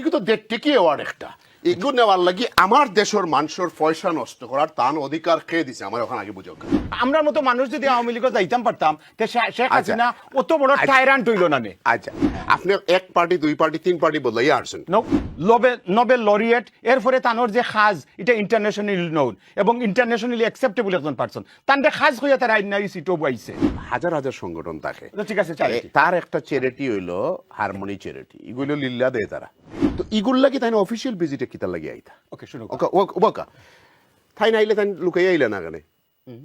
এগুলো তো দেড় টিকি অ্যাওয়ার্ড একটা। এগুলো নেওয়ার লাগি আমার দেশের মানুষের পয়সা নষ্ট করার তান অধিকার খেয়ে দিছে? আমার ওখানে আগে বুঝো। আমরার মতো মানুষ যদি আওয়ামী লীগত যাইতাম পারতাম তে শেখ আচ্ছা। হাসিনা অত বড় আচ্ছা। টাইরান্ট হইল না নে। আচ্ছা। আপনি এক পার্টি দুই পার্টি তিন পার্টি বদলাইয়া আসছেন নোবেল নোবেল লরিয়েট এরপরে তানোর যে খাজ এটা ইন্টারন্যাশনালি নোন এবং ইন্টারন্যাশনালি অ্যাকসেপ্টেবল একজন পারসন তানতে খাজ হইয়া তার আইনারি সিটও বইছে। হাজার হাজার সংগঠন থাকে। তো ঠিক আছে। তার একটা চ্যারিটি হইল হারমোনি চ্যারিটি এগুলো লিল্লা দেয় তারা। তো ইগুল লাগি তাই অফিসিয়াল ভিজিটে কিতা লাগি আইতা? ওকে শুনো। ওকা ও- ওকা। তাই নাইলে তাই লুকাই আইলে না কেন?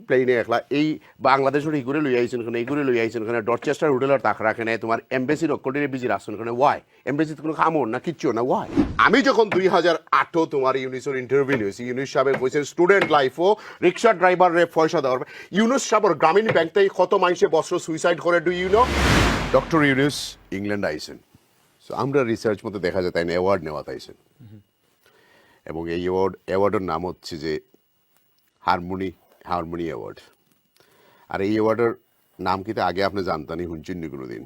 প্লেনে একলা। এই বাংলাদেশের ইগুরে লই আইছেন ওখানে ইগুরে লই আইছেন ওখানে ডরচেস্টার হোটেলের তাক রাখে নাই তোমার এমবেসির অক্কটিরে বিজি রাখছেন ওখানে ওয়াই এমবেসিতে কোনো কামড় না কিচ্ছু না। ওয়াই আমি যখন দুই হাজার আটও তোমার ইউনিসের ইন্টারভিউ নিয়েছি ইউনিস সাহেব কইছেন স্টুডেন্ট লাইফও রিক্সা ড্রাইভার রে পয়সা দেওয়ার ইউনুস সাহেবর গ্রামীণ ব্যাংক থেকে কত মানুষে বছর সুইসাইড করে do you know doctor Yunus England আইছেন। সো আমরা রিসার্চ মতো দেখা যায় তাই অ্যাওয়ার্ড নেওয়া তাইছেন এবং এই অ্যাওয়ার্ড অ্যাওয়ার্ডের নাম হচ্ছে যে হারমোনি হারমোনি অ্যাওয়ার্ড আর এই অ্যাওয়ার্ডের নাম কিন্তু আগে আপনি জানতানি হুঞ্চিন নি কোনোদিন।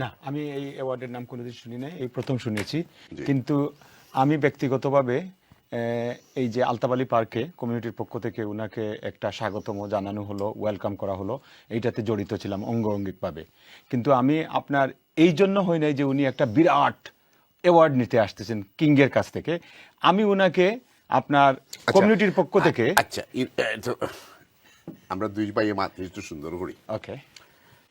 না আমি এই অ্যাওয়ার্ডের নাম কোনোদিন শুনি নাই এই প্রথম শুনেছি। কিন্তু আমি ব্যক্তিগতভাবে এই যে আলতাবালি পার্কে কমিউনিটির পক্ষ থেকে ওনাকে একটা স্বাগতম জানানো হলো ওয়েলকাম করা হলো। এইটাতে জড়িত ছিলাম অঙ্গঙ্গিকভাবে কিন্তু আমি আপনার এই জন্য হয় নাই যে উনি একটা বিরাট অ্যাওয়ার্ড নিতে আসতেছেন কিংয়ের কাছ থেকে। আমি ওনাকে আপনার কমিউনিটির পক্ষ থেকে আচ্ছা আমরা দুই ভাই মাত্র একটু সুন্দর করি। ওকে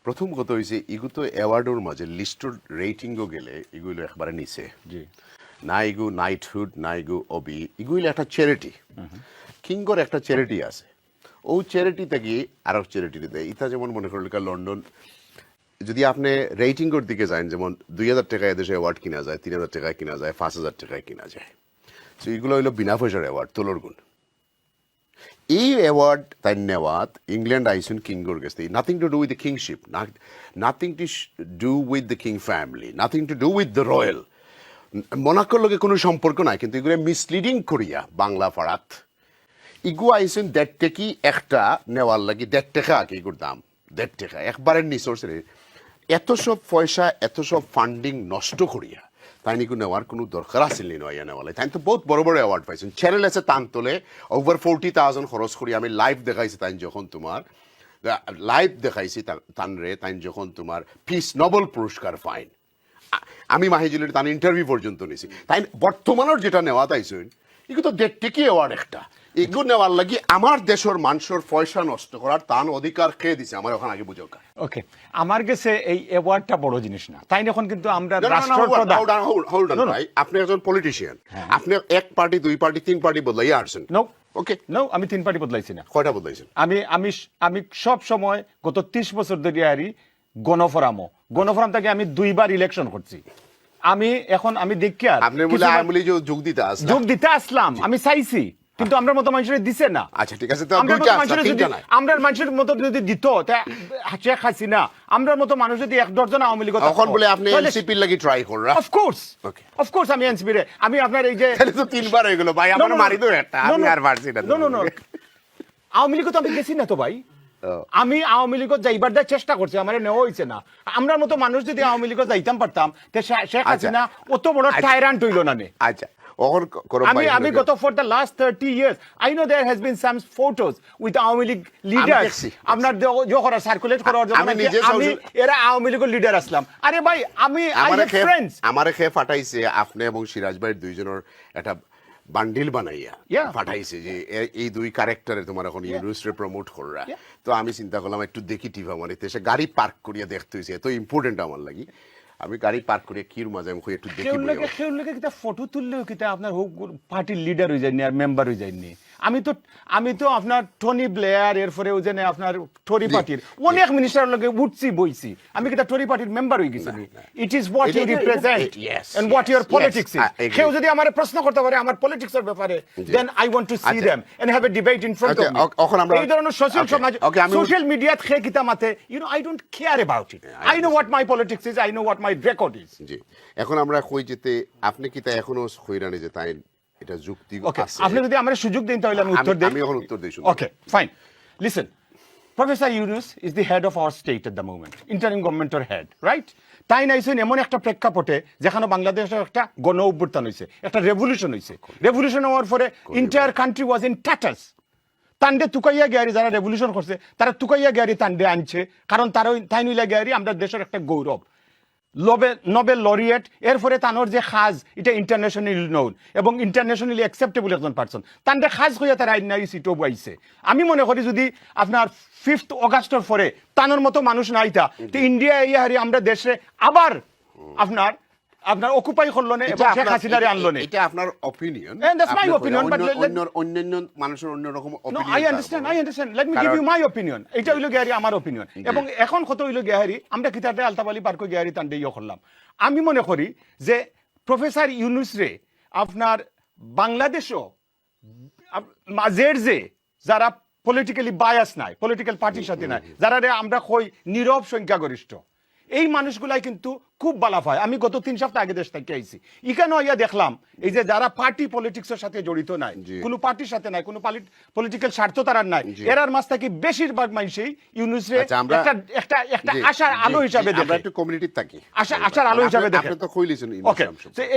প্রথম কথা হয়েছে ইগু তো অ্যাওয়ার্ডের মাঝে লিস্টর রেটিংও গেলে এগুলো একবারে নিচে। জি। না ইগু নাইটহুড না ইগু অবি ইগুইল একটা চ্যারিটি। কিঙ্গর একটা চ্যারিটি আছে। ও চ্যারিটি থেকে আরও চ্যারিটি দেয়। ইতা যেমন মনে করল লন্ডন, যদি আপনি রেটিংয়ের দিকে যান, যেমন দুই হাজার টাকায় এদেশে অ্যাওয়ার্ড কিনা যায়, তিন হাজার টাকায় কিনা যায়, পাঁচ হাজার টাকায় কিনা যায়। তো এগুলো হইল বিনা পয়সার অ্যাওয়ার্ড তোলর গুণ। এই অ্যাওয়ার্ড তাই নেওয়াত ইংল্যান্ড আইসুন কিংগর গেছে nothing to do with the kingship nothing to do with the king family nothing to do with the royal মনাক্কর লগে কোনো সম্পর্ক নাই, কিন্তু এগুলো মিসলিডিং করিয়া বাংলা ফাড়াত ইগু আইসুন দেড় টেকি একটা নেওয়ার লাগি দেড় টাকা আগে এগুর দাম দেড় টাকা একবারের ছেড়ে এত সব পয়সা, এত সব ফান্ডিং নষ্ট করিয়া, তাই নিকু নেওয়ার কোনো দরকার আসেন নি নয়া নেওয়ালে? তাই তো বহুত বড় বড় অ্যাওয়ার্ড পাইছেন। চ্যানেল আছে তান তোলে ওভার ফোরটি থাউজেন্ড খরচ করি আমি লাইভ দেখাইছি তাই যখন তোমার লাইভ দেখাইছি তা- তান রে, তাই যখন তোমার পিস নোবেল পুরস্কার ফাইন আমি মাহিজুলের তার ইন্টারভিউ পর্যন্ত নিছি তাই বর্তমানের যেটা নেওয়া তাইছেন এগুলো তো দেড় টিকি অ্যাওয়ার্ড একটা। এগুলো নেওয়ার লাগি আমার দেশের মানুষের পয়সা নষ্ট করার তান অধিকার খেয়ে দিছে আমার ওখানে আগে বুঝো ওকে আমার কাছে এই অ্যাওয়ার্ডটা বড় জিনিস না। তাই এখন কিন্তু আমরা. ভাই আপনি একজন পলিটিশিয়ান আপনি এক পার্টি দুই পার্টি তিন পার্টি বদলাইয়া আসছেন। নো ওকে নো আমি তিন পার্টি বদলাইছি না। কয়টা বদলাইছেন? আমি আমি আমি সব সময় গত ত্রিশ বছর ধরে আরি গণফোরামও। গণফোরাম থেকে আমি দুইবার ইলেকশন করছি। আমি এখন আমি দেখি আর আপনি বলে আমি বলি যে যোগ দিতে আসলাম। যোগ দিতে আসলাম আমি চাইছি কিন্তু আমরা মতো মানুষের দিছে না। আচ্ছা ঠিক আছে তো আসলা মানুষের মতো যদি দিত তা শেখ হাসিনা আমরার মতো মানুষ যদি এক ডজন আওয়ামী লীগ এখন বলে আপনি এনসিপির লাগি ট্রাই করা of course Okay. Of course আমি এনসিপি রে আমি আপনার এই যে তাহলে তো তিনবার হয়ে গেল ভাই আমার মারি তো একটা আমি আর পারছি না No, no, no. Awami League তো আমি গেছি না তো ভাই। আমি আওয়ামী লীগত যাইবার দেওয়ার চেষ্টা করছি আমার নেওয়া হয়েছে না। আমরার মতো মানুষ যদি আওয়ামী লীগত যাইতাম পারতাম শেখ আচ্ছা। হাসিনা অত বড় আচ্ছা। টাইরান্ট হইল না আচ্ছা। আমি ভাই আমি গত for the last thirty years I know there has been some photos with Awami League leader আপনার যখন সার্কুলেট করার জন্য আমি নিজে আমি social- এরা আওয়ামী লীগের লিডার আসলাম। আরে ভাই আমি আমারে ফাটাইছে আপনি এবং সিরাজ ভাই দুইজনের একটা বান্ডিল বানাইয়া পাঠাইছে যে এই দুই ক্যারেক্টারে তোমার এখন ইন্ডাস্ট্রি প্রমোট কররা। তো আমি চিন্তা করলাম একটু দেখি টিভা আমার এসে গাড়ি পার্ক করিয়া দেখতে হয়েছে এত ইম্পর্টেন্ট আমার লাগি। আমি গাড়ি পার্ক করিয়া কির মাঝে আমি একটু দেখি কেউ লোকে কিতা ফটো তুললেও কিতা আপনার হোক পার্টির লিডার হয়ে যায়নি আর মেম্বার হয়ে যায়নি। আমি তো আমি তো আপনার টনি ব্লেয়ার এরপরে ওই যে আপনার টরি পার্টির অনেক মিনিস্টার লোকে উঠছি বইছি। আমি কিতা টরি পার্টির মেম্বার হয়ে গেছি? It is what you represent and what your politics is কেউ যদি আমার প্রশ্ন করতে পারে আমার পলিটিক্সের ব্যাপারে then I want to see. Them and have a debate in front of me এখন আমরা- এই ধরনের সোশ্যাল সমাজ সোশ্যাল মিডিয়াত খে কিতা মাতে you know I don't care about it I know what my politics is I know what my record is জি। এখন আমরা কই যেতে আপনি কি তা এখনও হইরানি যে তাই এটা যুক্তি ওকে আপনি যদি আমার সুযোগ দিন তাহলে আমি উত্তর দিই। আমি এখন উত্তর দিই শুনুন। Okay fine listen Yunus is the head of our state at the moment, interim government or head, right? তাই নাইছেন এমন একটা প্রেক্ষাপটে যেখানে বাংলাদেশের একটা গণ অভ্যুত্থান হয়েছে একটা রেভলিউশন হয়েছে। রেভলিউশন হওয়ার পরে ইন্টায়ার কান্ট্রি ওয়াজ ইন টাটাস তান্ডে তুকাইয়া গিয়ারি যারা রেভলিউশন করছে তারা তুকাইয়া গিয়ারি তান্ডে আনছে। কারণ তারা তাই নইলা গিয়ারি আমরা দেশের একটা গৌরব। নোবেল নোবেল লরিয়েট এরপরে তানোর যে সাজ এটা ইন্টারন্যাশনালি নোন এবং ইন্টারন্যাশনালি অ্যাকসেপ্টেবল একজন পার্সন তান্ডে সাজ হইয়া তারা আইনারি সিটও পাইছে আমি মনে করি যদি আপনার ফিফথ অগাস্টর পরে তানোর মতো মানুষ নাইতা তো ইন্ডিয়া এই হারি আমরা দেশে আবার আপনার আপনার অকুপাই করল না এবং শেখ হাসিনারে আনলো না এটা আপনার opinion And that's my opinion, but let- let- অন্যান্য মানুষের opinion I থাকবে। understand, I understand. Let me give কারণ- you my opinion. এটা হইল গিয়ারি আমার opinion. এবং এখন কত হইল গিয়ারি আমরা কিতাবে আলতাবালি পার্ক গিয়ারি তান্ডে ইয়ে করলাম আমি মনে করি যে প্রফেসর ইউনুস রে আপনার বাংলাদেশও মাঝের যে যারা পলিটিক্যালি বায়াস নাই পলিটিক্যাল পার্টির সাথে নাই যারা রে আমরা কই নীরব সংখ্যাগরিষ্ঠ এই মানুষগুলাই কিন্তু খুব বালা হয় আমি গত তিন সপ্তাহ আগে দেশ থেকে আইছি। এখানে ইয়া দেখলাম এই যে যারা পার্টি পলিটিক্সের সাথে জড়িত নাই কোনো পার্টির সাথে নাই কোনো পলিটিক্যাল স্বার্থ তারার নাই এরার মাছ থেকে বেশিরভাগ মানুষই ইউনুসরে আচ্ছা, একটা একটা একটা আশার আলো হিসাবে আমরা একটু কমিউনিটির থাকি। আশা আশার আলো হিসাবে দেখে আপনি তো কইলিছেন ওকে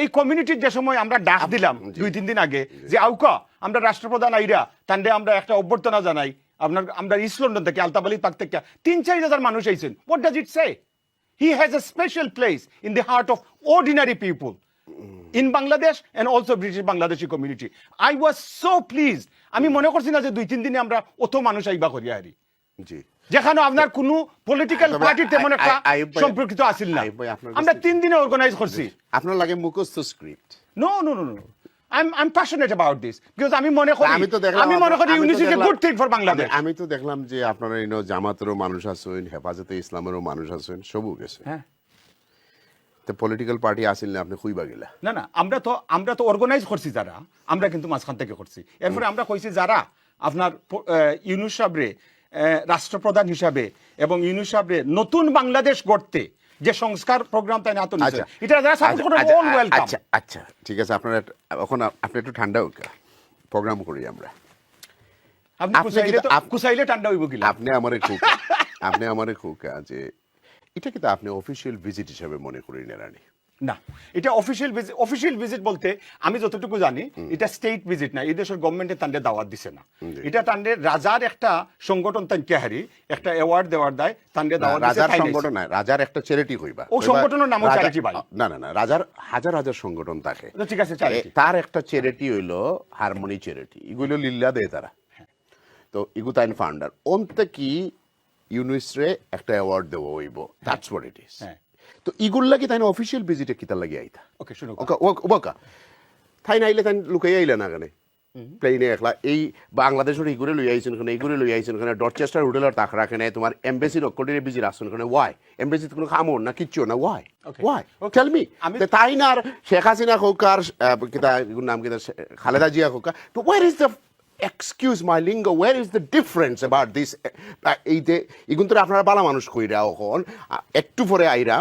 এই কমিউনিটির যে সময় আমরা ডাক দিলাম দুই তিন দিন আগে যে আউকা আমরা রাষ্ট্রপ্রধান আইরা তান্ডে আমরা একটা অভ্যর্থনা জানাই। আপনার আমরা ইস্ট লন্ডন থেকে আলতাবালি পাক থেকে তিন চার হাজার মানুষ আইছেন। What does it say he has a special place in the heart of ordinary people in Bangladesh and also British Bangladeshi community I was so please আমি মনে করছি না যে দুই তিন দিনে আমরা অত মানুষ আইবা করিয়া হারি জি। যেখানে আপনার কোনো পলিটিক্যাল পার্টির তেমন একটা সম্পর্কিত আছিল না। আমরা তিন দিনে অর্গানাইজ করছি। আপনার লাগে মুখস্থ script No, no, no, no. I'm I'm passionate about this because আমি মনে করি আমি তো দেখলাম আমি মনে করি আপনার- আমি তো Yunus is good thing for Bangladesh আমি- আমি তো দেখলাম যে আপনারা ইনো জামাতেরও মানুষ আছেন হেফাজতে ইসলামেরও মানুষ আছেন সবও গেছে। হ্যাঁ। তো পলিটিক্যাল পার্টি আসিল না আপনি খুইবা গেলা। না না আমরা তো আমরা তো অর্গানাইজ করছি যারা আমরা কিন্তু মাঝখান থেকে করছি। এরপরে আমরা কইছি যারা আপনার ইউনুস সাবরে রাষ্ট্রপ্রধান হিসাবে এবং ইউনুস সাবরে নতুন বাংলাদেশ গড়তে যে সংস্কার প্রোগ্রাম তাই হাতে নিচ্ছে এটা যারা সাপোর্ট করে অল ওয়েলকাম আচ্ছা আচ্ছা ঠিক আছে আপনারা এখন আপনি একটু ঠান্ডা হোক প্রোগ্রাম করি আমরা। আপনি তো ঠান্ডা হইব কিলা? আপনি আমারে খুব আপনি আমারে খুব যে এটা কিন্তু আপনি অফিসিয়াল ভিজিট হিসাবে মনে করি নেরানি না এটা অফিসিয়াল ভিজিট অফিসিয়াল ভিজিট বলতে আমি যতটুকু জানি এটা স্টেট ভিজিট না এই দেশের গভর্নমেন্টে তান্ডে দাওয়াত দিছে না। এটা তান্ডে রাজার একটা সংগঠন তান কেহারি একটা অ্যাওয়ার্ড দেওয়ার দেয় তান্ডে দাওয়াত রাজার সংগঠন নাই রাজার একটা চ্যারিটি হইবা। ও সংগঠনের নামও রাজা- charity ভাই। না না না রাজার হাজার হাজার সংগঠন থাকে। ঠিক আছে। তার একটা চ্যারিটি হইল হারমোনি চ্যারিটি এগুলো লিল্লা দেয় তারা। তো ইগুতাইন ফাউন্ডার অন্তে কি ইউনিসরে একটা অ্যাওয়ার্ড দেবো হইব। দ্যাটস হোয়াট ইট ইজ হ্যাঁ। তো ইগুল লাগি তাই অফিসিয়াল ভিজিটে কিতা লাগি আইতা? ওকে শুনো। ওকা ওকা। তাই নাইলে তাই লুকাই আইলে না কেন? প্লেনে একলা। এই বাংলাদেশের ইগুরে লই আইছেন ওখানে ইগুরে লই আইছেন ওখানে ডরচেস্টার হোটেলের তাক রাখে নাই তোমার এমবেসির অক্কটিরে বিজি রাখছেন ওখানে ওয়াই এমবেসিতে কোনো খামো না কিচ্ছু না। ওয়াই. ওয়াই. টেল মি তাই না আর শেখ হাসিনা হোক আর কিতা নাম কিতা খালেদা জিয়া হোক তো where is the excuse my লিঙ্গ where is the difference about this এই যে ইগুন তো আপনারা বালা মানুষ কইরা অখন একটু পরে আইরা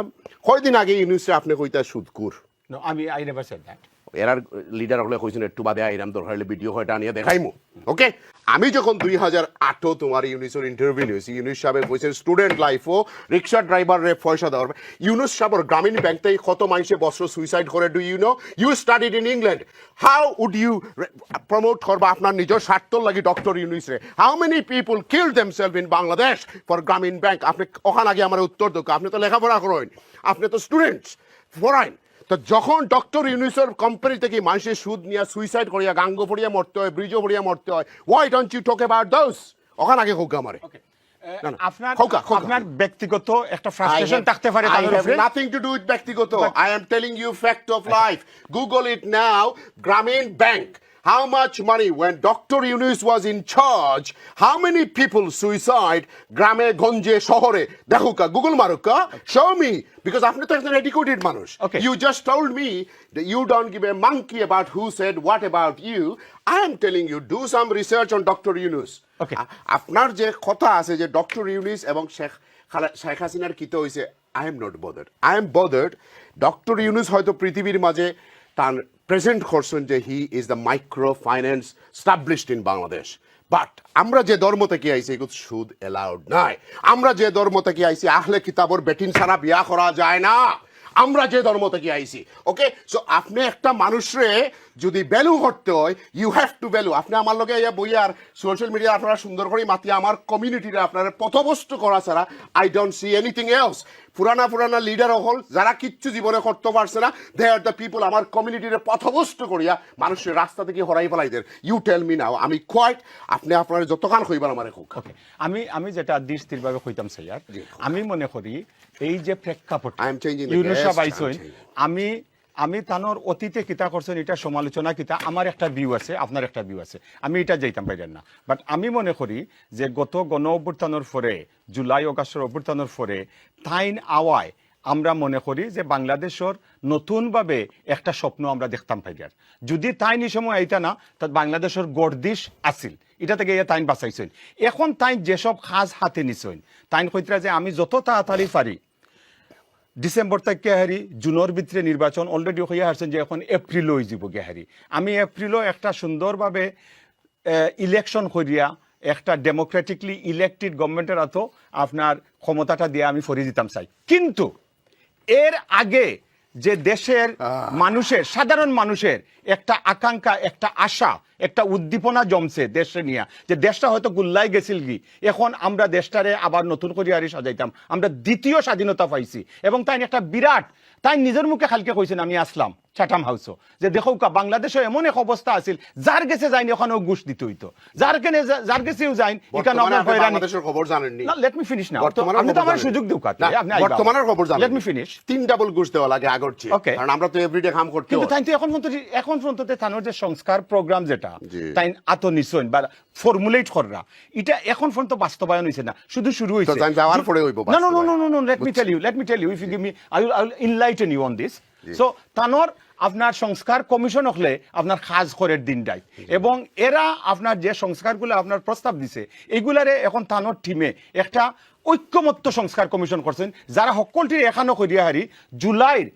কয়দিন আগে ইউনিভার্সিটি আপনি কইতা সুদকুর? No, আমি I never said that era leader হলে কইছেন একটু বাদে আইরাম দরকার হলে ভিডিও হয়টা আনিয়ে দেখাইমু ওকে আমি যখন দুই হাজার আটও তোমার ইউনিসের ইন্টারভিউ নিয়েছি, ইউনিস সাহেব কইছেন স্টুডেন্ট লাইফও রিক্সা ড্রাইভার রে পয়সা দেওয়ার ইউনুস সাহেবর গ্রামীণ ব্যাংক থেকে কত মানুষে বছর সুইসাইড করে। Do you know you studied in England how would you promote করবা আপনার নিজের স্বার্থ লাগি ডক্টর ইউনিস রে how many people kill themselves in Bangladesh for Grameen bank আপনি ওখানে আগে আমার উত্তর দোক আপনি তো লেখাপড়া করেন। আপনি তো স্টুডেন্টস ফরাইন তো যখন ডক্টর ইউনিসের কোম্পানি থেকে মানুষের সুদ নিয়ে সুইসাইড করিয়া গাঙ্গ পড়িয়া মরতে হয় ব্রিজও পড়িয়া মরতে হয় why don't you talk about those ওখানে আগে হোক আমারে। আপনার ব্যক্তিগত একটা ফ্রাস্ট্রেশন থাকতে পারে নাথিং টু ডু with ব্যক্তিগত। I am telling you fact of life Google it now Grameen Bank. How much money when Dr. Yunus was in charge how many people suicide গ্রামে গঞ্জে শহরে দেখুকা গুগল মারুকা show me because আপনি তো একজন educated মানুষ Okay. you just told me that you don't give a monkey about who said what about you I am telling you do some research on Dr. Yunus আপনার যে কথা আছে যে doctor Younis এবং শেখ হাসিনার কিতে হয়েছে I am not bothered I am bothered doctor Yunus হয়তো পৃথিবীর মাঝে তার প্রেজেন্ট করছেন যে he is the microfinance established in Bangladesh but আমরা যে ধর্ম থেকে আইছি, এগুলো সুদ এলাউড নাই। আমরা যে ধর্ম থেকে আইছি, আহলে কিতাবর বেটিন ছাড়া বিয়া করা যায় না। আমরা যে ধর্ম থেকে আইছি, ওকে? সো আপনি একটা মানুষরে যদি ভ্যালু করতে হয় ইউ হ্যাভ টু ভ্যালু আপনি আমার লগে ইয়া বই আর সোশ্যাল মিডিয়া আপনারা সুন্দর করে মাতি, আমার কমিউনিটিরে আপনারা পথভ্রষ্ট করা ছাড়া I don't see anything else পুরানা পুরানা লিডার হল যারা কিচ্ছু জীবনে করতে পারছে না। দে আর দ্য পিপল আমার কমিউনিটির পথভস্ত করিয়া মানুষের রাস্তা থেকে হরাই ফেলাইদের ইউ টেল মি নাও আমি কোয়াইট আপনি আপনার যতক্ষণ হইবার আমার হোক ওকে আমি আমি যেটা দৃষ্টিরভাবে কইতাম স্যার আমি মনে করি এই যে প্রেক্ষাপট. আমি আমি তানোর অতীতে কিতা করছেন, এটা সমালোচনা কিতা, আমার একটা ভিউ আছে, আপনার একটা ভিউ আছে। আমি এটা যাইতাম পাইলেন না। বাট আমি মনে করি যে গত গণ অভ্যুত্থানের পরে, জুলাই, অগাস্টের অভ্যুত্থানের পরে, তাইন আওয়ায় আমরা মনে করি যে বাংলাদেশের নতুনভাবে একটা স্বপ্ন আমরা দেখতাম পাইলার যদি তাইন সময় আইতা না তাত বাংলাদেশের গর্দিশ আছিল। এটা থেকে তাইন বাঁচাইছেন। এখন তাইন যেসব সাজ হাতে নিছেন, তাইন কইতরা যে আমি যত তাড়াতাড়ি পারি ডিসেম্বর থেকে হারি জুনের ভিতরে নির্বাচন অলরেডি হয়ে আসছেন যে এখন এপ্রিল হয়ে যাব গে হারি আমি এপ্রিলও একটা সুন্দরভাবে ইলেকশন করিয়া একটা ডেমোক্রেটিকলি ইলেক্টেড গভর্নমেন্টের হাতও আপনার ক্ষমতাটা দিয়ে আমি ফরিয়ে দিতাম চাই। কিন্তু এর আগে যে দেশের মানুষের সাধারণ মানুষের একটা আকাঙ্ক্ষা একটা আশা একটা উদ্দীপনা জমছে দেশে নিয়ে। যে দেশটা হয়তো গুল্লাই গেছিল কি? এখন আমরা দেশটারে আবার নতুন করে আরি সাজাইতাম। আমরা দ্বিতীয় স্বাধীনতা পাইছি। এবং তাই একটা বিরাট, তাই নিজের মুখে খালকে কইছেন, আমি আসলাম। চাটাম হাউসও যে দেখো কা বাংলাদেশে এমন এক অবস্থা আছিল যার গেছে যাইনি ওখানেও ঘুষ দিতে হইতো যার কেনে যার গেছেও যাইন এখানে বর্তমানে আপনি হয়রানি বাংলাদেশের খবর জানেননি? না লেট মি ফিনিশ না বর্তমানের আমি তো আমার সুযোগ দেও কাটে না, আপনি। বর্তমানের খবর জানেন লেট মি ফিনিশ তিন ডাবল ঘুষ দেওয়া লাগে আগর চেয়ে. কারণ আমরা তো এভরিডে কাম করতে কিন্তু তাই তো এখন পর্যন্ত এখন পর্যন্ত তানোর যে সংস্কার প্রোগ্রাম যেটা তাই আত নিশ্চয় বা ফর্মুলেট কররা। এটা এখন পর্যন্ত বাস্তবায়ন হয়েছে না শুধু শুরু হয়েছে তাই যাওয়ার পরে হইবো না no no no. No let me tell you let me tell you if you give me I will I will enlighten you on this so তানোর আপনার সংস্কার কমিশন হলে আপনার খাজ করের দিন ডাই এবং এরা আপনার যে সংস্কারগুলো আপনার প্রস্তাব দিছে, এগুলারে এখন তানোর টিমে একটা ঐক্যমত্য সংস্কার কমিশন করছেন, যারা সকলটির এখানো করিয়া হারি জুলাইর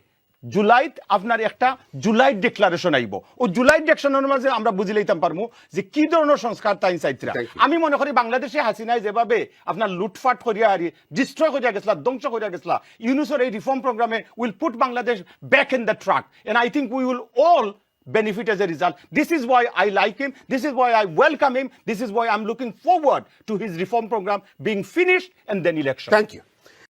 জুলাইত আপনার একটা জুলাই ডিক্লারেশন আইব ও জুলাই ডিক্লারেশনের মাঝে আমরা বুঝি লইতাম পারমু যে কি ধরনের সংস্কার তাই চাইতরা আমি মনে করি বাংলাদেশে হাসিনায় যেভাবে আপনার লুটফাট করিয়া হারি ডিস্ট্রয় করিয়া গেছলা ধ্বংস করিয়া গেছলা ইউনুসের এই রিফর্ম প্রোগ্রামে will put Bangladesh back in the track and I think we will all benefit as a result. This is why I like him. This is why I welcome him. This is why I'm looking forward to his reform program being finished and then election. Thank you.